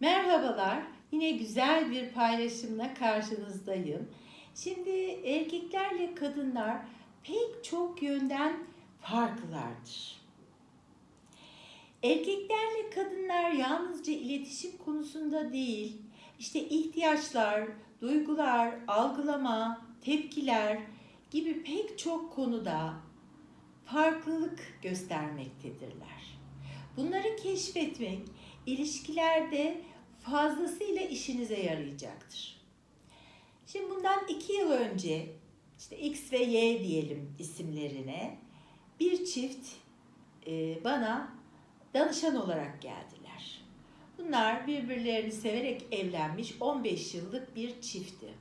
Merhabalar. Yine güzel bir paylaşımla karşınızdayım. Şimdi erkeklerle kadınlar pek çok yönden farklılardır. Erkeklerle kadınlar yalnızca iletişim konusunda değil, işte ihtiyaçlar, duygular, algılama, tepkiler gibi pek çok konuda farklılık göstermektedirler. Bunları keşfetmek ilişkilerde fazlasıyla işinize yarayacaktır. Şimdi bundan iki yıl önce işte X ve Y diyelim isimlerine bir çift e, bana danışan olarak geldiler. Bunlar birbirlerini severek evlenmiş 15 yıllık bir çiftti.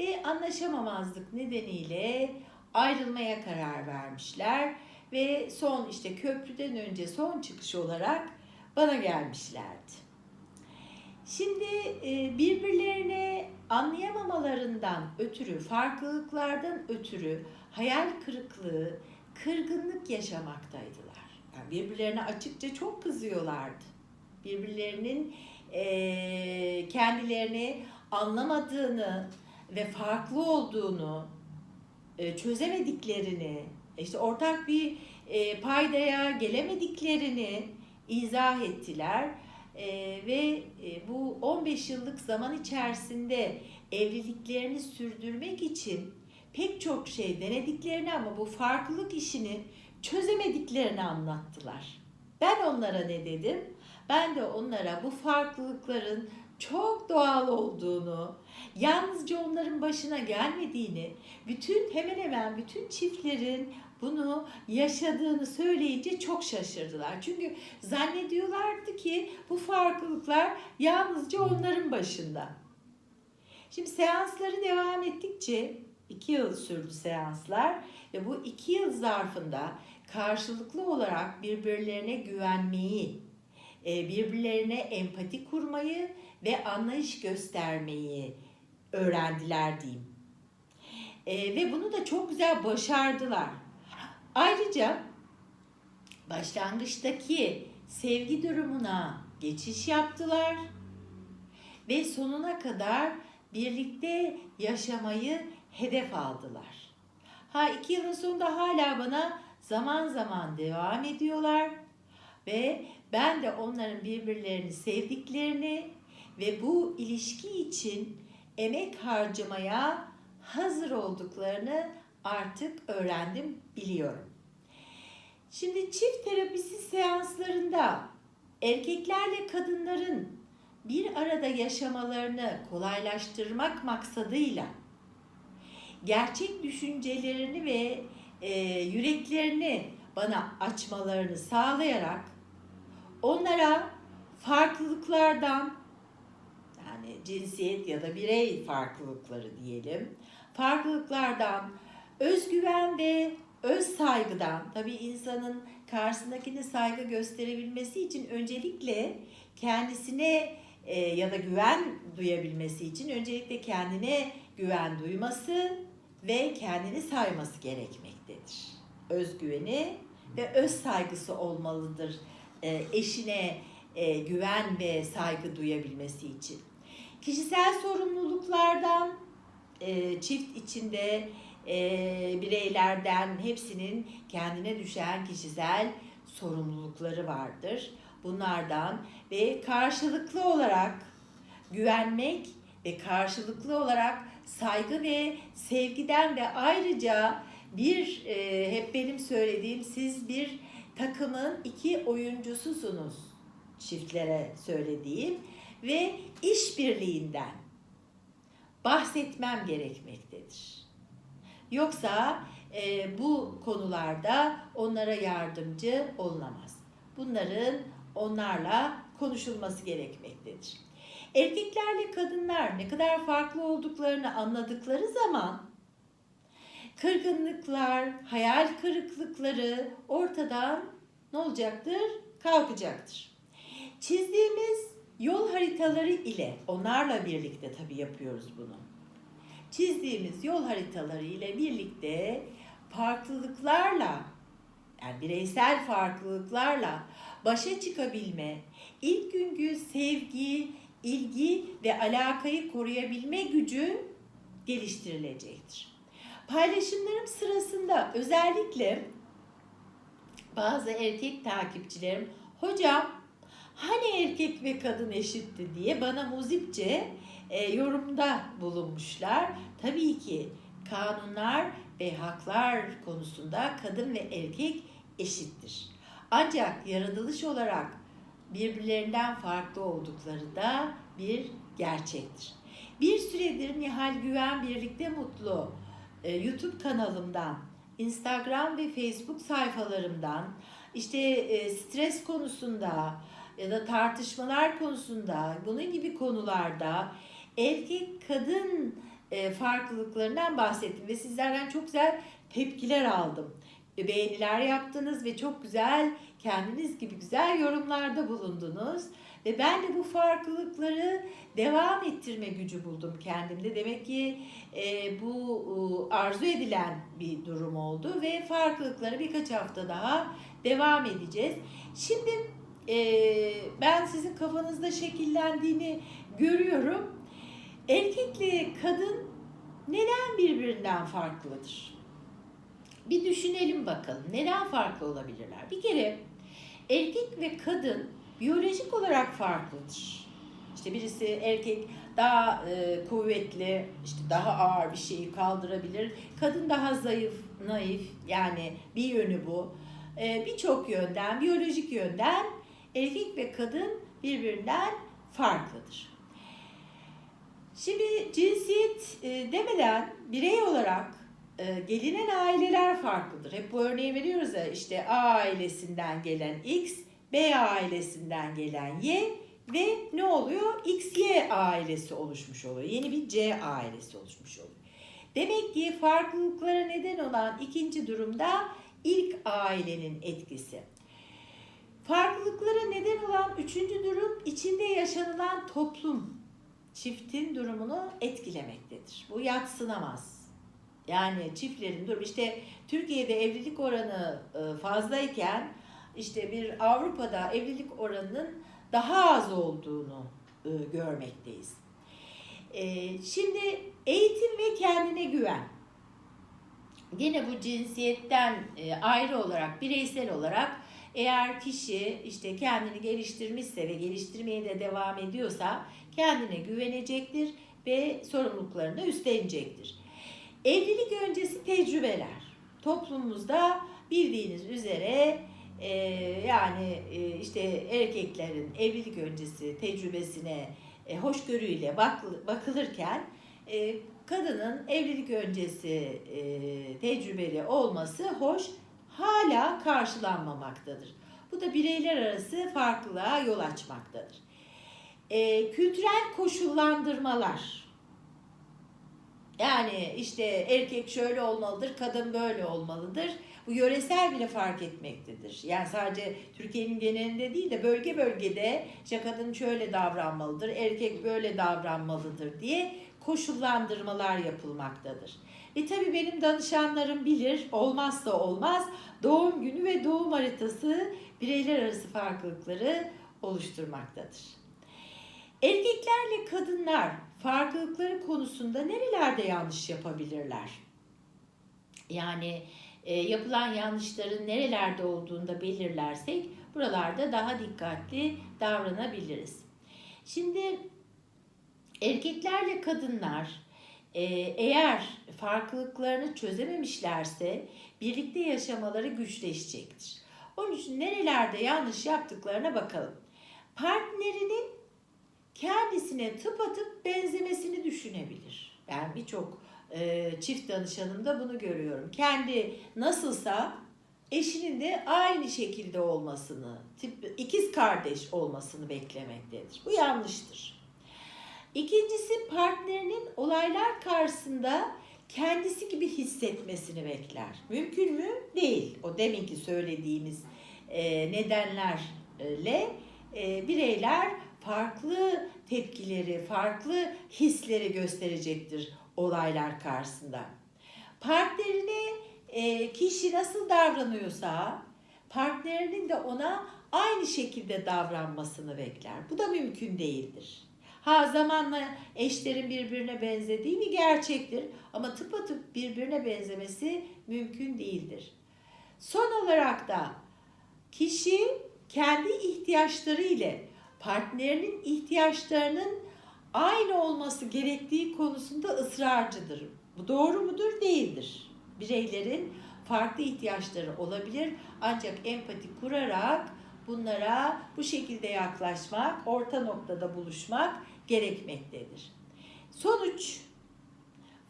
Ve anlaşamamazlık nedeniyle ayrılmaya karar vermişler ve son işte köprüden önce son çıkış olarak bana gelmişlerdi. Şimdi e, birbirlerine anlayamamalarından ötürü, farklılıklardan ötürü hayal kırıklığı, kırgınlık yaşamaktaydılar. Yani birbirlerine açıkça çok kızıyorlardı. Birbirlerinin e, kendilerini anlamadığını ve farklı olduğunu, e, çözemediklerini, işte ortak bir paydaya gelemediklerini izah ettiler. E, ve e, bu 15 yıllık zaman içerisinde evliliklerini sürdürmek için pek çok şey denediklerini ama bu farklılık işini çözemediklerini anlattılar. Ben onlara ne dedim? Ben de onlara bu farklılıkların çok doğal olduğunu, yalnızca onların başına gelmediğini, bütün hemen hemen bütün çiftlerin bunu yaşadığını söyleyince çok şaşırdılar. Çünkü zannediyorlardı ki bu farklılıklar yalnızca onların başında. Şimdi seansları devam ettikçe iki yıl sürdü seanslar ve bu iki yıl zarfında karşılıklı olarak birbirlerine güvenmeyi, e, birbirlerine empati kurmayı ve anlayış göstermeyi öğrendiler diyeyim. E, ve bunu da çok güzel başardılar. Ayrıca başlangıçtaki sevgi durumuna geçiş yaptılar ve sonuna kadar birlikte yaşamayı hedef aldılar. Ha iki yılın sonunda hala bana zaman zaman devam ediyorlar ve ben de onların birbirlerini sevdiklerini ve bu ilişki için emek harcamaya hazır olduklarını artık öğrendim, biliyorum. Şimdi çift terapisi seanslarında erkeklerle kadınların bir arada yaşamalarını kolaylaştırmak maksadıyla gerçek düşüncelerini ve e, yüreklerini bana açmalarını sağlayarak onlara farklılıklardan yani cinsiyet ya da birey farklılıkları diyelim farklılıklardan özgüven ve öz saygıdan tabii insanın karşısındakine saygı gösterebilmesi için öncelikle kendisine e, ya da güven duyabilmesi için öncelikle kendine güven duyması ve kendini sayması gerekmektedir. Özgüveni ve öz saygısı olmalıdır e, eşine e, güven ve saygı duyabilmesi için. Kişisel sorumluluklardan e, çift içinde e, bireylerden hepsinin kendine düşen kişisel sorumlulukları vardır. Bunlardan ve karşılıklı olarak güvenmek ve karşılıklı olarak saygı ve sevgiden ve ayrıca bir e, hep benim söylediğim siz bir takımın iki oyuncususunuz çiftlere söylediğim ve işbirliğinden bahsetmem gerekmektedir. Yoksa e, bu konularda onlara yardımcı olunamaz. Bunların onlarla konuşulması gerekmektedir. Erkeklerle kadınlar ne kadar farklı olduklarını anladıkları zaman kırgınlıklar, hayal kırıklıkları ortadan ne olacaktır? Kalkacaktır. Çizdiğimiz yol haritaları ile onlarla birlikte tabii yapıyoruz bunu. Çizdiğimiz yol haritaları ile birlikte farklılıklarla yani bireysel farklılıklarla başa çıkabilme, ilk günkü sevgi, ilgi ve alakayı koruyabilme gücü geliştirilecektir. Paylaşımlarım sırasında özellikle bazı erkek takipçilerim hocam hani erkek ve kadın eşitti diye bana muzipçe e, yorumda bulunmuşlar. Tabii ki kanunlar ve haklar konusunda kadın ve erkek eşittir. Ancak yaratılış olarak birbirlerinden farklı oldukları da bir gerçektir. Bir süredir Nihal Güven Birlikte Mutlu e, YouTube kanalımdan, Instagram ve Facebook sayfalarımdan işte e, stres konusunda ya da tartışmalar konusunda bunun gibi konularda erkek kadın e, farklılıklarından bahsettim ve sizlerden çok güzel tepkiler aldım. E, Beğeniler yaptınız ve çok güzel kendiniz gibi güzel yorumlarda bulundunuz. Ve ben de bu farklılıkları devam ettirme gücü buldum kendimde. Demek ki e, bu e, arzu edilen bir durum oldu ve farklılıkları birkaç hafta daha devam edeceğiz. Şimdi e, ben sizin kafanızda şekillendiğini görüyorum. Erkekle kadın neden birbirinden farklıdır? Bir düşünelim bakalım. Neden farklı olabilirler? Bir kere erkek ve kadın biyolojik olarak farklıdır. İşte birisi erkek daha e, kuvvetli, işte daha ağır bir şeyi kaldırabilir. Kadın daha zayıf, naif yani bir yönü bu. E, Birçok yönden, biyolojik yönden erkek ve kadın birbirinden farklıdır. Şimdi cinsiyet e, demeden birey olarak e, gelinen aileler farklıdır. Hep bu örneği veriyoruz ya işte A ailesinden gelen X, B ailesinden gelen Y ve ne oluyor? XY ailesi oluşmuş oluyor. Yeni bir C ailesi oluşmuş oluyor. Demek ki farklılıklara neden olan ikinci durumda ilk ailenin etkisi. Farklılıklara neden olan üçüncü durum içinde yaşanılan toplum çiftin durumunu etkilemektedir. Bu yatsınamaz. Yani çiftlerin durumu işte Türkiye'de evlilik oranı e, fazlayken işte bir Avrupa'da evlilik oranının daha az olduğunu e, görmekteyiz. E, şimdi eğitim ve kendine güven. Yine bu cinsiyetten ayrı olarak, bireysel olarak eğer kişi işte kendini geliştirmişse ve geliştirmeye de devam ediyorsa kendine güvenecektir ve sorumluluklarını üstlenecektir. Evlilik öncesi tecrübeler. Toplumumuzda bildiğiniz üzere e, yani e, işte erkeklerin evlilik öncesi tecrübesine e, hoşgörüyle bak, bakılırken e, kadının evlilik öncesi e, tecrübeli olması hoş hala karşılanmamaktadır. Bu da bireyler arası farklılığa yol açmaktadır. E, kültürel koşullandırmalar. Yani işte erkek şöyle olmalıdır, kadın böyle olmalıdır. Bu yöresel bile fark etmektedir. Yani sadece Türkiye'nin genelinde değil de bölge bölgede işte kadın şöyle davranmalıdır, erkek böyle davranmalıdır diye koşullandırmalar yapılmaktadır. Ve tabii benim danışanlarım bilir, olmazsa olmaz doğum günü ve doğum haritası bireyler arası farklılıkları oluşturmaktadır. Erkeklerle kadınlar farklılıkları konusunda nerelerde yanlış yapabilirler? Yani e, yapılan yanlışların nerelerde olduğunu da belirlersek buralarda daha dikkatli davranabiliriz. Şimdi erkeklerle kadınlar e, eğer farklılıklarını çözememişlerse birlikte yaşamaları güçleşecektir. Onun için nerelerde yanlış yaptıklarına bakalım. Partnerinin kendisine tıpatıp benzemesini düşünebilir. Ben birçok e, çift danışanımda bunu görüyorum. Kendi nasılsa eşinin de aynı şekilde olmasını, tip, ikiz kardeş olmasını beklemektedir. Bu yanlıştır. İkincisi partnerinin olaylar karşısında kendisi gibi hissetmesini bekler. Mümkün mü? Değil. O deminki söylediğimiz e, nedenlerle e, bireyler farklı tepkileri, farklı hisleri gösterecektir olaylar karşısında. Partnerine e, kişi nasıl davranıyorsa partnerinin de ona aynı şekilde davranmasını bekler. Bu da mümkün değildir. Ha zamanla eşlerin birbirine benzediği bir gerçektir ama tıpatıp birbirine benzemesi mümkün değildir. Son olarak da kişi kendi ihtiyaçları ile partnerinin ihtiyaçlarının aynı olması gerektiği konusunda ısrarcıdır. Bu doğru mudur? Değildir. Bireylerin farklı ihtiyaçları olabilir ancak empati kurarak bunlara bu şekilde yaklaşmak, orta noktada buluşmak gerekmektedir. Sonuç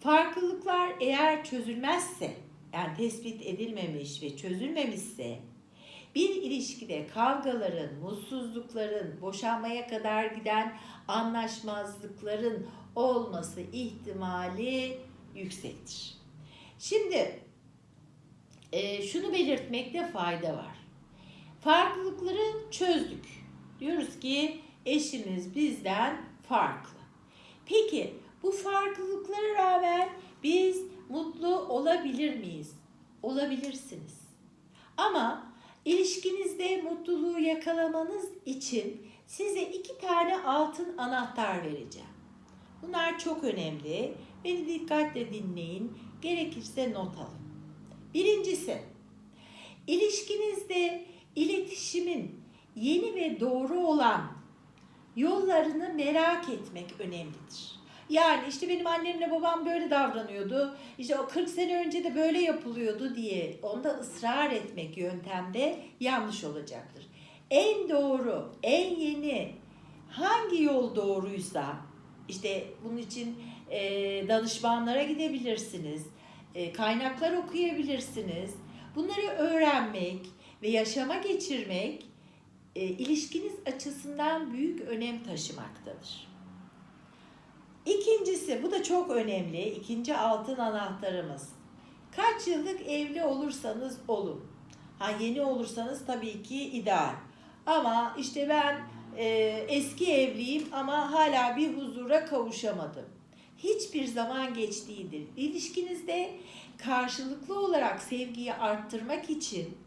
farklılıklar eğer çözülmezse yani tespit edilmemiş ve çözülmemişse bir ilişkide kavgaların, mutsuzlukların, boşanmaya kadar giden anlaşmazlıkların olması ihtimali yüksektir. Şimdi e, şunu belirtmekte fayda var. Farklılıkları çözdük. Diyoruz ki eşimiz bizden farklı. Peki bu farklılıklara rağmen biz mutlu olabilir miyiz? Olabilirsiniz. Ama ilişkinizde mutluluğu yakalamanız için size iki tane altın anahtar vereceğim. Bunlar çok önemli. Beni dikkatle dinleyin. Gerekirse not alın. Birincisi, ilişkinizde iletişimin yeni ve doğru olan yollarını merak etmek önemlidir. Yani işte benim annemle babam böyle davranıyordu. İşte o 40 sene önce de böyle yapılıyordu diye onda ısrar etmek yöntemde yanlış olacaktır. En doğru, en yeni hangi yol doğruysa işte bunun için e, danışmanlara gidebilirsiniz. E, kaynaklar okuyabilirsiniz. Bunları öğrenmek ve yaşama geçirmek e, ilişkiniz açısından büyük önem taşımaktadır. İkincisi, bu da çok önemli. İkinci altın anahtarımız. Kaç yıllık evli olursanız olun. Ha yeni olursanız tabii ki ideal. Ama işte ben e, eski evliyim ama hala bir huzura kavuşamadım. Hiçbir zaman geç değildir. İlişkinizde karşılıklı olarak sevgiyi arttırmak için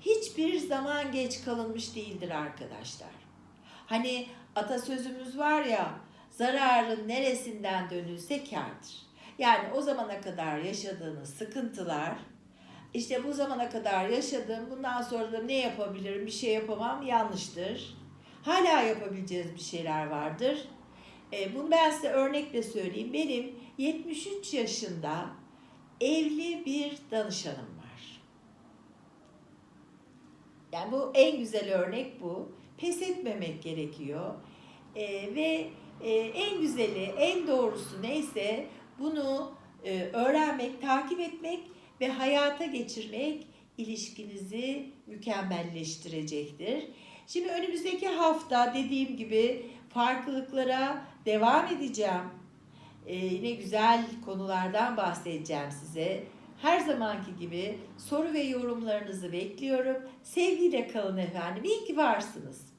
hiçbir zaman geç kalınmış değildir arkadaşlar. Hani atasözümüz var ya, zararın neresinden dönülse kârdır. Yani o zamana kadar yaşadığınız sıkıntılar, işte bu zamana kadar yaşadığım, bundan sonra da ne yapabilirim, bir şey yapamam yanlıştır. Hala yapabileceğiz bir şeyler vardır. E, bunu ben size örnekle söyleyeyim. Benim 73 yaşında evli bir danışanım var. Yani bu en güzel örnek bu. Pes etmemek gerekiyor. E, ve e, en güzeli, en doğrusu neyse bunu e, öğrenmek, takip etmek ve hayata geçirmek ilişkinizi mükemmelleştirecektir. Şimdi önümüzdeki hafta dediğim gibi farklılıklara devam edeceğim. Ee, yine güzel konulardan bahsedeceğim size. Her zamanki gibi soru ve yorumlarınızı bekliyorum. Sevgiyle kalın efendim. İyi ki varsınız.